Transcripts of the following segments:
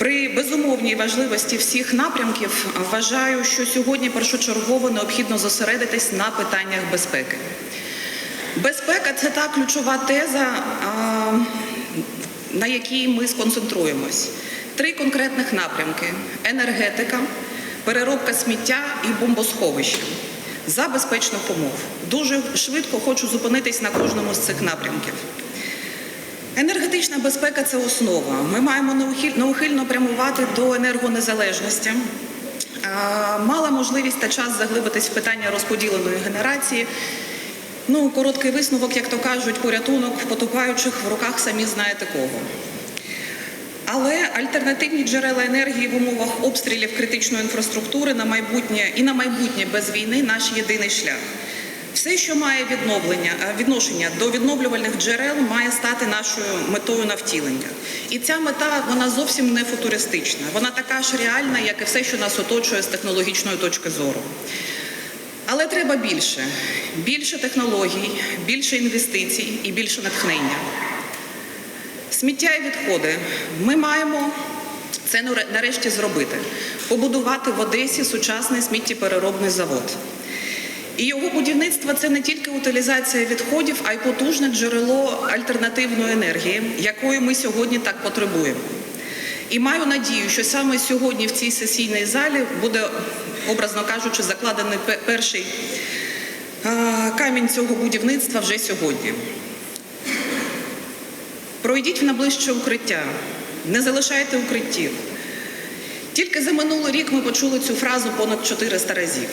При безумовній важливості всіх напрямків вважаю, що сьогодні першочергово необхідно зосередитись на питаннях безпеки. Безпека це та ключова теза, на якій ми сконцентруємось. Три конкретних напрямки: енергетика, переробка сміття і бомбосховище за безпечних умов. Дуже швидко хочу зупинитись на кожному з цих напрямків. Енергетична безпека це основа. Ми маємо неухильно прямувати до енергонезалежності. Мала можливість та час заглибитись в питання розподіленої генерації. Ну, короткий висновок, як то кажуть, порятунок потопаючих в руках самі знаєте кого. Але альтернативні джерела енергії в умовах обстрілів критичної інфраструктури на майбутнє і на майбутнє без війни наш єдиний шлях. Все, що має відновлення, е, відношення до відновлювальних джерел, має стати нашою метою на втілення. І ця мета вона зовсім не футуристична. Вона така ж реальна, як і все, що нас оточує з технологічної точки зору. Але треба більше: більше технологій, більше інвестицій і більше натхнення. Сміття і відходи. Ми маємо це нарешті зробити. Побудувати в Одесі сучасний сміттєпереробний завод. І його будівництво це не тільки утилізація відходів, а й потужне джерело альтернативної енергії, якої ми сьогодні так потребуємо. І маю надію, що саме сьогодні в цій сесійній залі буде, образно кажучи, закладений перший камінь цього будівництва вже сьогодні. Пройдіть в найближче укриття, не залишайте укриттів. Тільки за минулий рік ми почули цю фразу понад 400 разів.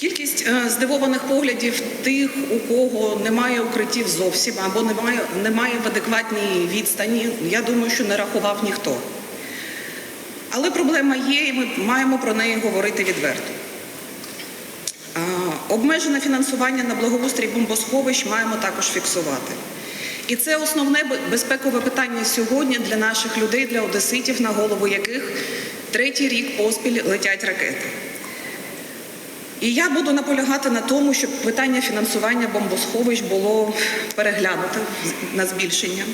Кількість е, здивованих поглядів тих, у кого немає укриттів зовсім або немає, немає в адекватній відстані, я думаю, що не рахував ніхто. Але проблема є, і ми маємо про неї говорити відверто. Обмежене фінансування на благоустрій бомбосховищ маємо також фіксувати. І це основне безпекове питання сьогодні для наших людей, для одеситів, на голову яких третій рік поспіль летять ракети. І я буду наполягати на тому, щоб питання фінансування бомбосховищ було переглянуте на збільшення.